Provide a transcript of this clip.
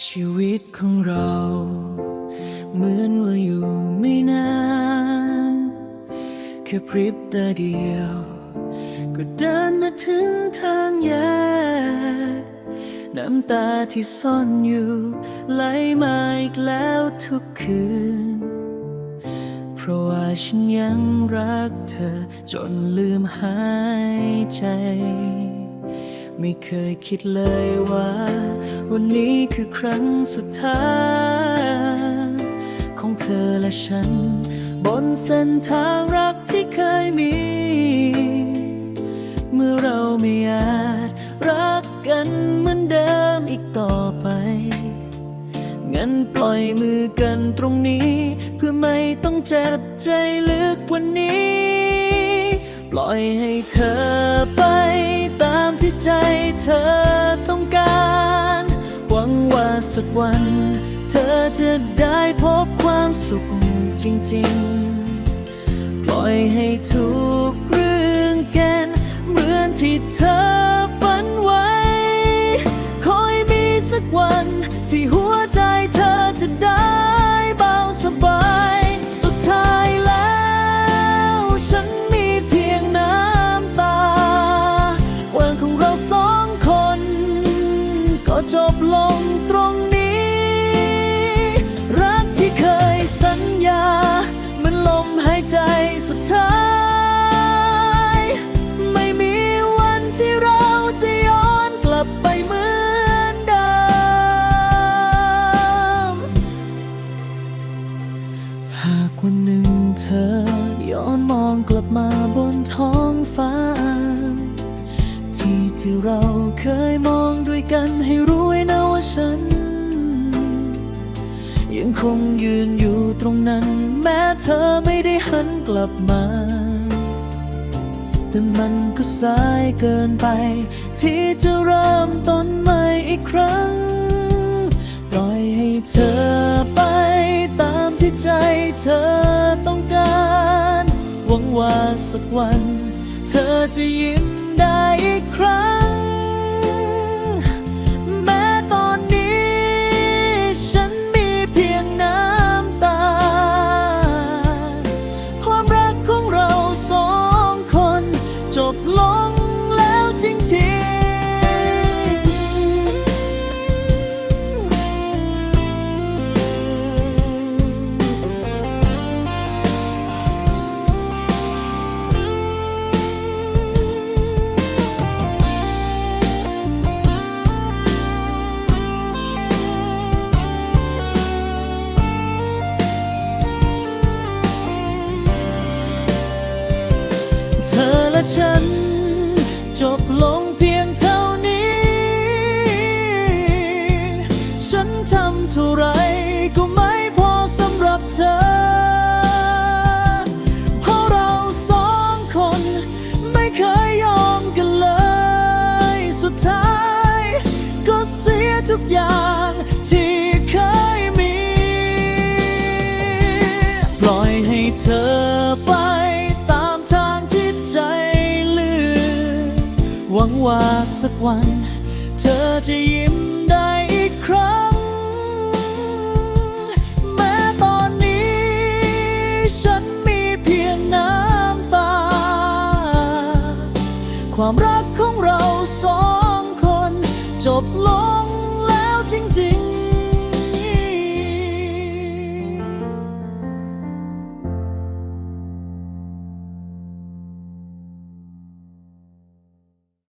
ชีวิตของเรา เหมือนว่าอยู่ไม่นาน แค่พริบตาเดียว ก็เดินมาถึงทางแยกน้ำตาที่ซ่อนอยู่ ไหลมาอีกแล้วทุกคืน เพราะว่าฉันยังรักเธอจนลืมหายใจ ไม่เคยคิดเลยว่า วันนี้คือครั้งสุดท้าย ของเธอและฉัน บนเส้นทางรักที่เคยมี เมื่อเราไม่อาจรักกันเหมือนเดิมอีกต่อไป งั้นปล่อยมือกันตรงนี้ เพื่อไม่ต้องเจ็บใจลึกวันนี้ ปล่อยให้เธอไป ที่ใจเธอต้องการ หวังว่าสักวัน เธอจะได้พบความสุขจริง ๆ ปล่อยให้ทุกเรื่องแกนเหมือนที่เธอฝันไว้ คอยมีสักวันที่หัวใจเธอจะได้ หากวันหนึ่งเธอย้อนมองกลับมาบนท้องฟ้า ที่ที่เราเคยมองด้วยกันให้รู้ไว้นะว่าฉัน ยังคงยืนอยู่ตรงนั้น แม้เธอไม่ได้หันกลับมา แต่มันก็สายเกินไป ที่จะเริ่มต้นใหม่อีกครั้ง ใจเธอต้องการ หวังว่าสักวัน เธอจะยิ้มได้อีกครั้ง แม้ตอนนี้ ฉันมีเพียงน้ำตา ความรักของเราสองคน จบลงแล้วจริงๆ ฉัน จบลงเพียงเท่านี้ ฉันทำเท่าไรก็ไม่พอสำหรับเธอ เพราะเราสองคนไม่เคยยอมกันเลย สุดท้าย ก็เสียทุกอย่างที่เคยมี ปล่อยให้เธอ วังว่าสักวัน เธอจะยิ้มได้อีกครั้ง แม้ตอนนี้ ฉันมีเพียงน้ำตา ความรักของเราสองคน จบลง